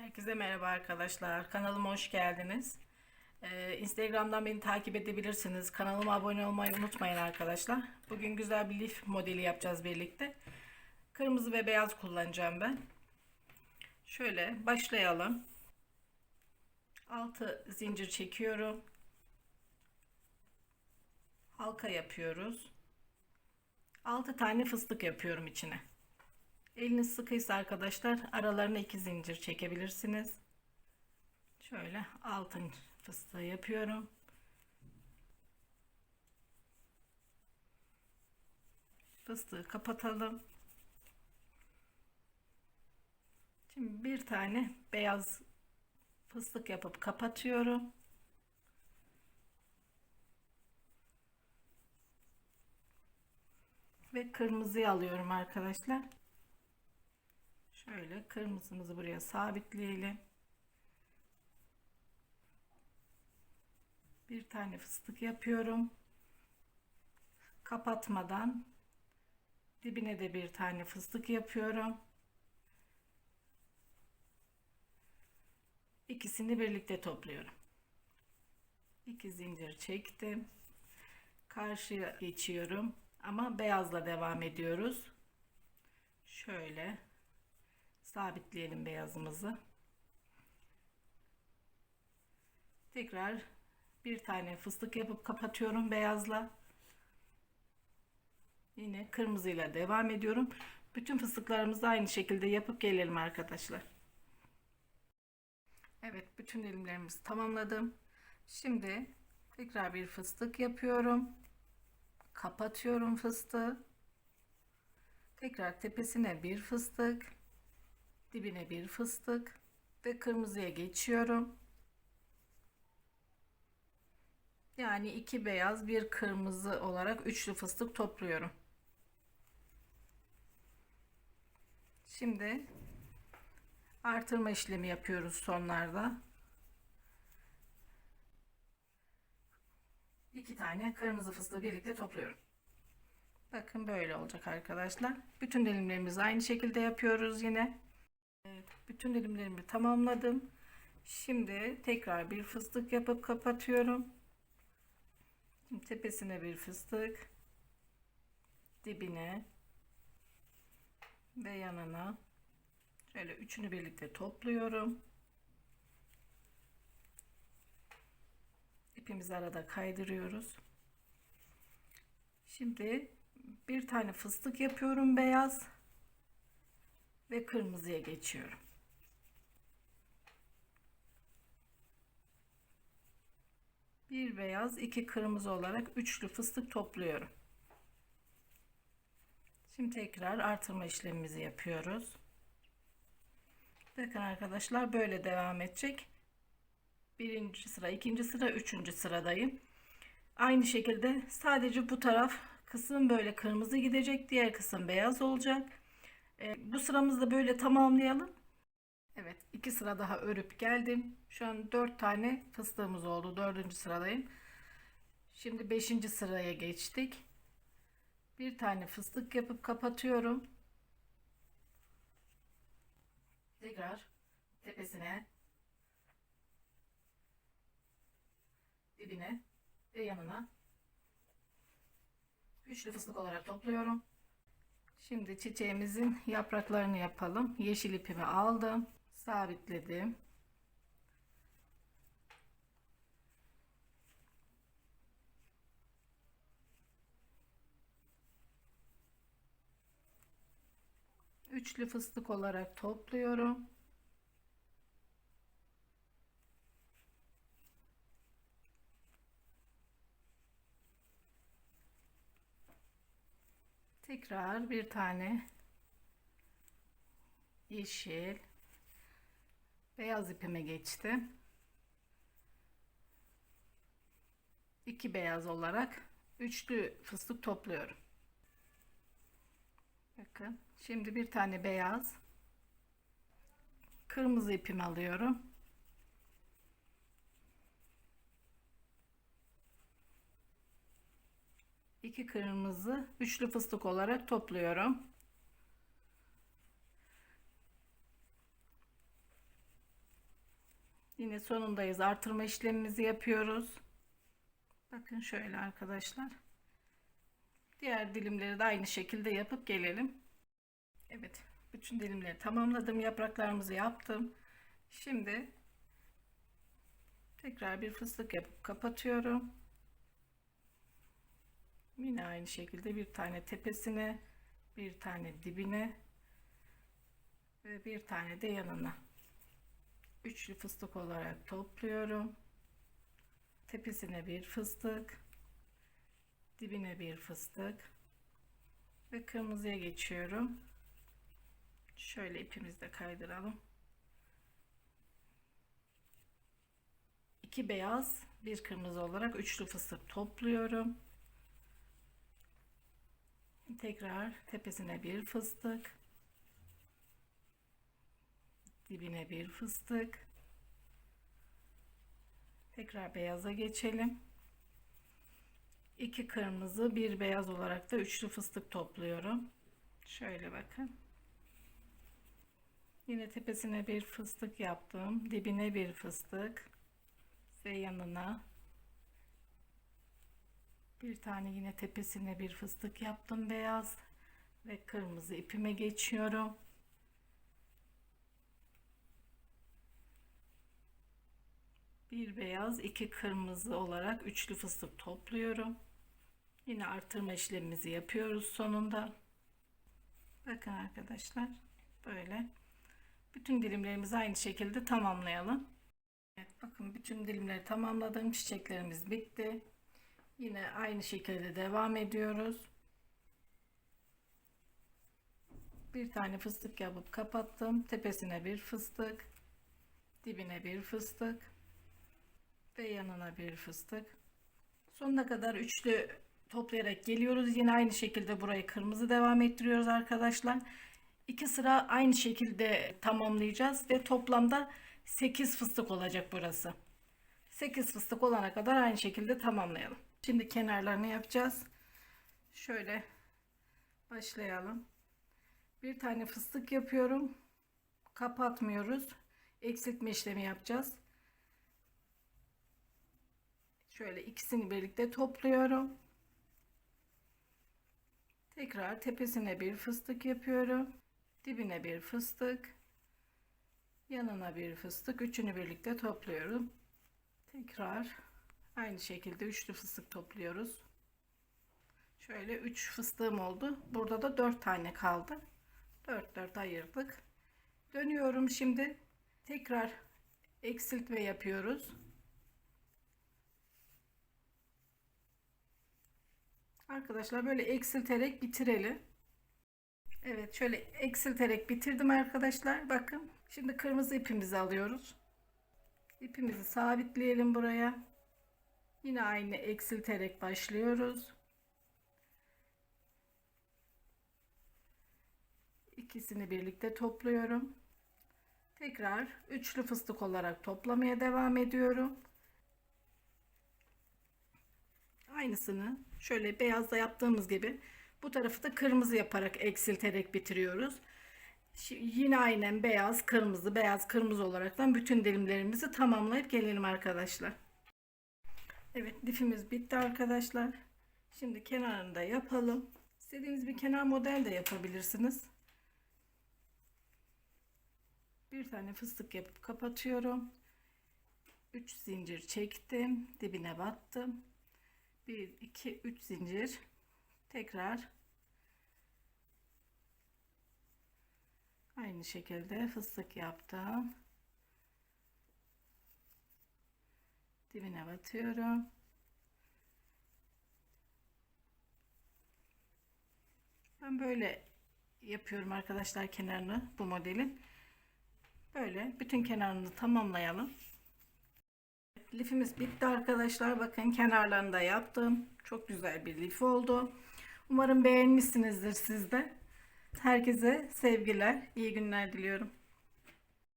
Herkese merhaba arkadaşlar. Kanalıma hoş geldiniz. Ee, Instagram'dan beni takip edebilirsiniz. Kanalıma abone olmayı unutmayın arkadaşlar. Bugün güzel bir lif modeli yapacağız birlikte. Kırmızı ve beyaz kullanacağım ben. Şöyle başlayalım. 6 zincir çekiyorum. Halka yapıyoruz. 6 tane fıstık yapıyorum içine. Eliniz sıkıysa arkadaşlar aralarına iki zincir çekebilirsiniz. Şöyle altın fıstığı yapıyorum. Fıstığı kapatalım. Şimdi bir tane beyaz fıstık yapıp kapatıyorum. Ve kırmızıyı alıyorum arkadaşlar. Şöyle kırmızımızı buraya sabitleyelim. Bir tane fıstık yapıyorum. Kapatmadan dibine de bir tane fıstık yapıyorum. İkisini birlikte topluyorum. İki zincir çektim. Karşıya geçiyorum ama beyazla devam ediyoruz. Şöyle sabitleyelim beyazımızı. Tekrar bir tane fıstık yapıp kapatıyorum beyazla. Yine kırmızıyla devam ediyorum. Bütün fıstıklarımızı aynı şekilde yapıp gelelim arkadaşlar. Evet bütün dilimlerimizi tamamladım. Şimdi tekrar bir fıstık yapıyorum. Kapatıyorum fıstığı. Tekrar tepesine bir fıstık dibine bir fıstık ve kırmızıya geçiyorum. Yani iki beyaz bir kırmızı olarak üçlü fıstık topluyorum. Şimdi artırma işlemi yapıyoruz sonlarda. İki tane kırmızı fıstığı birlikte topluyorum. Bakın böyle olacak arkadaşlar. Bütün dilimlerimizi aynı şekilde yapıyoruz yine. Evet, bütün dilimlerimi tamamladım. Şimdi tekrar bir fıstık yapıp kapatıyorum. Şimdi tepesine bir fıstık. Dibine ve yanına şöyle üçünü birlikte topluyorum. İpimizi arada kaydırıyoruz. Şimdi bir tane fıstık yapıyorum beyaz ve kırmızıya geçiyorum. Bir beyaz, iki kırmızı olarak üçlü fıstık topluyorum. Şimdi tekrar artırma işlemimizi yapıyoruz. Bakın arkadaşlar böyle devam edecek. Birinci sıra, ikinci sıra, üçüncü sıradayım. Aynı şekilde sadece bu taraf kısım böyle kırmızı gidecek. Diğer kısım beyaz olacak. E, bu sıramızda böyle tamamlayalım. Evet iki sıra daha örüp geldim. Şu an dört tane fıstığımız oldu. Dördüncü sıradayım. Şimdi beşinci sıraya geçtik. Bir tane fıstık yapıp kapatıyorum. Tekrar tepesine dibine ve yanına üçlü fıstık olarak topluyorum. Şimdi çiçeğimizin yapraklarını yapalım. Yeşil ipimi aldım. Sabitledim. Üçlü fıstık olarak topluyorum. Tekrar bir tane yeşil beyaz ipime geçtim. İki beyaz olarak üçlü fıstık topluyorum. Bakın şimdi bir tane beyaz kırmızı ipimi alıyorum. İki kırmızı üçlü fıstık olarak topluyorum. Yine sonundayız. Artırma işlemimizi yapıyoruz. Bakın şöyle arkadaşlar. Diğer dilimleri de aynı şekilde yapıp gelelim. Evet. Bütün dilimleri tamamladım. Yapraklarımızı yaptım. Şimdi tekrar bir fıstık yapıp kapatıyorum. Yine aynı şekilde bir tane tepesine, bir tane dibine ve bir tane de yanına. Üçlü fıstık olarak topluyorum. Tepesine bir fıstık, dibine bir fıstık ve kırmızıya geçiyorum. Şöyle ipimizi de kaydıralım. İki beyaz, bir kırmızı olarak üçlü fıstık topluyorum. Tekrar tepesine bir fıstık, dibine bir fıstık. Tekrar beyaza geçelim. İki kırmızı, bir beyaz olarak da üçlü fıstık topluyorum. Şöyle bakın. Yine tepesine bir fıstık yaptım. Dibine bir fıstık ve yanına bir tane yine tepesine bir fıstık yaptım beyaz ve kırmızı ipime geçiyorum. Bir beyaz, iki kırmızı olarak üçlü fıstık topluyorum. Yine artırma işlemimizi yapıyoruz sonunda. Bakın arkadaşlar böyle. Bütün dilimlerimizi aynı şekilde tamamlayalım. Evet, bakın bütün dilimleri tamamladım. Çiçeklerimiz bitti. Yine aynı şekilde devam ediyoruz. Bir tane fıstık yapıp kapattım. Tepesine bir fıstık, dibine bir fıstık ve yanına bir fıstık. Sonuna kadar üçlü toplayarak geliyoruz. Yine aynı şekilde burayı kırmızı devam ettiriyoruz arkadaşlar. İki sıra aynı şekilde tamamlayacağız ve toplamda 8 fıstık olacak burası. 8 fıstık olana kadar aynı şekilde tamamlayalım. Şimdi kenarlarını yapacağız. Şöyle başlayalım. Bir tane fıstık yapıyorum. Kapatmıyoruz. Eksiltme işlemi yapacağız. Şöyle ikisini birlikte topluyorum. Tekrar tepesine bir fıstık yapıyorum. Dibine bir fıstık. Yanına bir fıstık. Üçünü birlikte topluyorum. Tekrar aynı şekilde üçlü fıstık topluyoruz. Şöyle 3 fıstığım oldu. Burada da 4 tane kaldı. 4 4 ayırdık. Dönüyorum şimdi. Tekrar eksiltme yapıyoruz. Arkadaşlar böyle eksilterek bitirelim. Evet şöyle eksilterek bitirdim arkadaşlar. Bakın şimdi kırmızı ipimizi alıyoruz. İpimizi sabitleyelim buraya. Yine aynı eksilterek başlıyoruz. İkisini birlikte topluyorum. Tekrar üçlü fıstık olarak toplamaya devam ediyorum. Aynısını şöyle beyazda yaptığımız gibi bu tarafı da kırmızı yaparak eksilterek bitiriyoruz. Şimdi yine aynen beyaz, kırmızı, beyaz, kırmızı olaraktan bütün dilimlerimizi tamamlayıp gelelim arkadaşlar. Evet, lifimiz bitti arkadaşlar. Şimdi kenarını da yapalım. İstediğiniz bir kenar model de yapabilirsiniz. Bir tane fıstık yapıp kapatıyorum. 3 zincir çektim, dibine battım. 1 2 3 zincir tekrar aynı şekilde fıstık yaptım dibine batıyorum ben böyle yapıyorum arkadaşlar kenarını bu modelin böyle bütün kenarını tamamlayalım Lifimiz bitti arkadaşlar. Bakın kenarlarını da yaptım. Çok güzel bir lif oldu. Umarım beğenmişsinizdir siz de. Herkese sevgiler, iyi günler diliyorum.